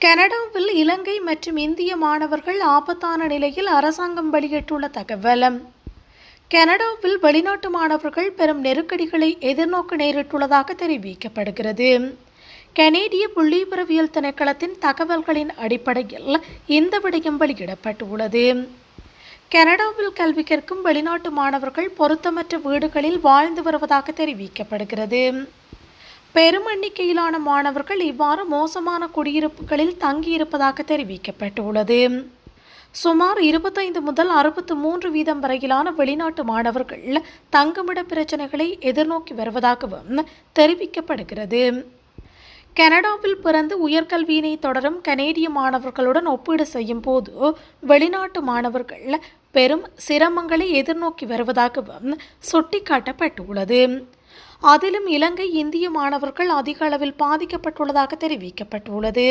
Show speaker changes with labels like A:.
A: கனடாவில் இலங்கை மற்றும் இந்திய மாணவர்கள் ஆபத்தான நிலையில் அரசாங்கம் வெளியிட்டுள்ள தகவல் கனடாவில் வெளிநாட்டு மாணவர்கள் பெரும் நெருக்கடிகளை எதிர்நோக்க நேரிட்டுள்ளதாக தெரிவிக்கப்படுகிறது. கனேடிய புள்ளிபுறவியல் திணைக்களத்தின் தகவல்களின் அடிப்படையில் இந்த விடயம் வெளியிடப்பட்டுள்ளது. கனடாவில் கல்வி கற்கும் வெளிநாட்டு மாணவர்கள் பொருத்தமற்ற வீடுகளில் வாழ்ந்து வருவதாக தெரிவிக்கப்படுகிறது. பெரும் எண்ணிக்கையிலான மாணவர்கள் இவ்வாறு மோசமான குடியிருப்புகளில் தங்கியிருப்பதாக தெரிவிக்கப்பட்டுள்ளது. சுமார் இருபத்தைந்து முதல் அறுபத்து மூன்று வீதம் வரையிலான வெளிநாட்டு மாணவர்கள் தங்குமிட பிரச்சனைகளை எதிர்நோக்கி வருவதாகவும் தெரிவிக்கப்படுகிறது. கனடாவில் பிறந்து உயர்கல்வியினை தொடரும் கனேடிய மாணவர்களுடன் ஒப்பீடு செய்யும் போது வெளிநாட்டு மாணவர்கள் பெரும் சிரமங்களை எதிர்நோக்கி வருவதாகவும் சுட்டிக்காட்டப்பட்டுள்ளது. அதிலும் இலங்கை இந்திய மாணவர்கள் அதிக அளவில் பாதிக்கப்பட்டுள்ளதாக தெரிவிக்கப்பட்டுள்ளது.